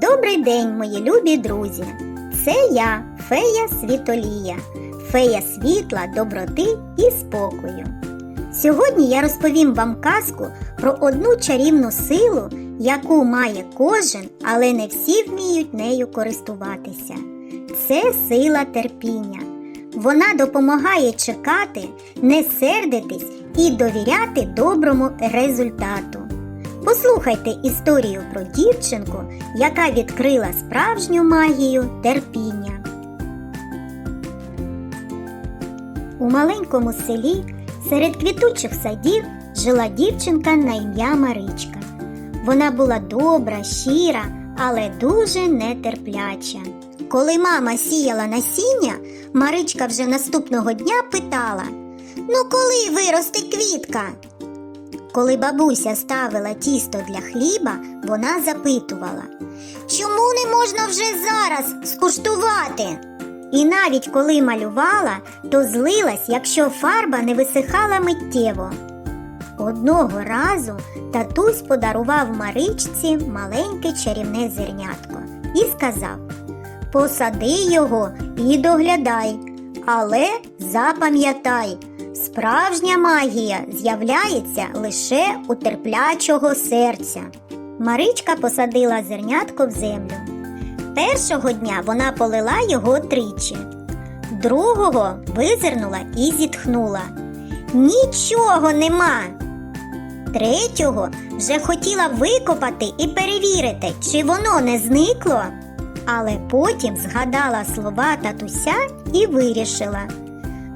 Добрий день, мої любі друзі! Це я, фея Світолія, фея світла, доброти і спокою. Сьогодні я розповім вам казку про одну чарівну силу, яку має кожен, але не всі вміють нею користуватися. Це сила терпіння. Вона допомагає чекати, не сердитись і довіряти доброму результату. Послухайте історію про дівчинку, яка відкрила справжню магію терпіння. У маленькому селі серед квітучих садів жила дівчинка на ім'я Маричка. Вона була добра, щира, але дуже нетерпляча. Коли мама сіяла насіння, Маричка вже наступного дня питала: Ну, коли виросте квітка? Коли бабуся ставила тісто для хліба, вона запитувала, чому не можна вже зараз скуштувати? І навіть коли малювала, то злилась, якщо фарба не висихала миттєво. Одного разу татусь подарував Маричці маленьке чарівне зернятко і сказав: Посади його і доглядай, але запам'ятай, справжня магія з'являється лише у терплячого серця. Маричка посадила зернятко в землю. Першого дня вона полила його тричі, другого визирнула і зітхнула. Нічого нема. Третього вже хотіла викопати і перевірити, чи воно не зникло. Але потім згадала слова татуся і вирішила.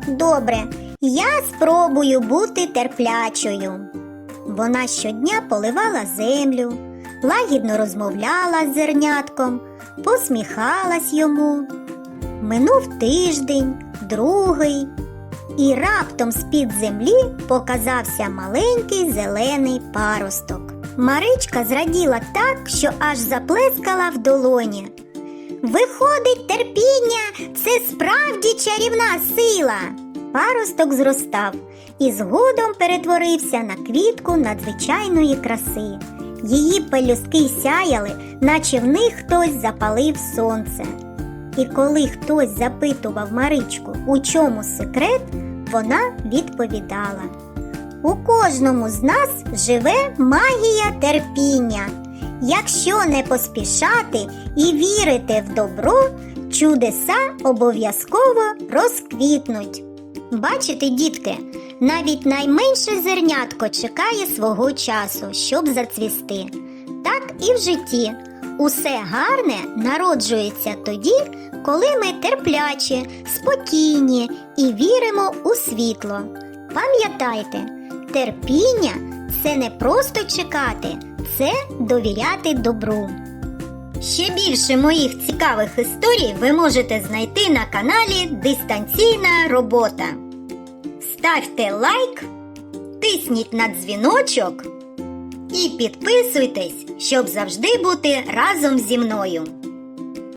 Добре, я спробую бути терплячою. Вона щодня поливала землю, лагідно розмовляла з зернятком, посміхалась йому. Минув тиждень, другий, і раптом з-під землі показався маленький зелений паросток. Маричка зраділа так, що аж заплескала в долоні. Виходить, терпіння це справді чарівна сила. Паросток зростав і згодом перетворився на квітку надзвичайної краси. Її пелюстки сяяли, наче в них хтось запалив сонце. І коли хтось запитував Маричку, у чому секрет, вона відповідала: У кожному з нас живе магія терпіння. Якщо не поспішати і вірити в добро, чудеса обов'язково розквітнуть. Бачите, дітки, навіть найменше зернятко чекає свого часу, щоб зацвісти. Так і в житті. Усе гарне народжується тоді, коли ми терплячі, спокійні і віримо у світло. Пам'ятайте, терпіння це не просто чекати, це довіряти добру. Ще більше моїх цікавих історій ви можете знайти на каналі Дистанційна робота. Ставте лайк, тисніть на дзвіночок і підписуйтесь, щоб завжди бути разом зі мною.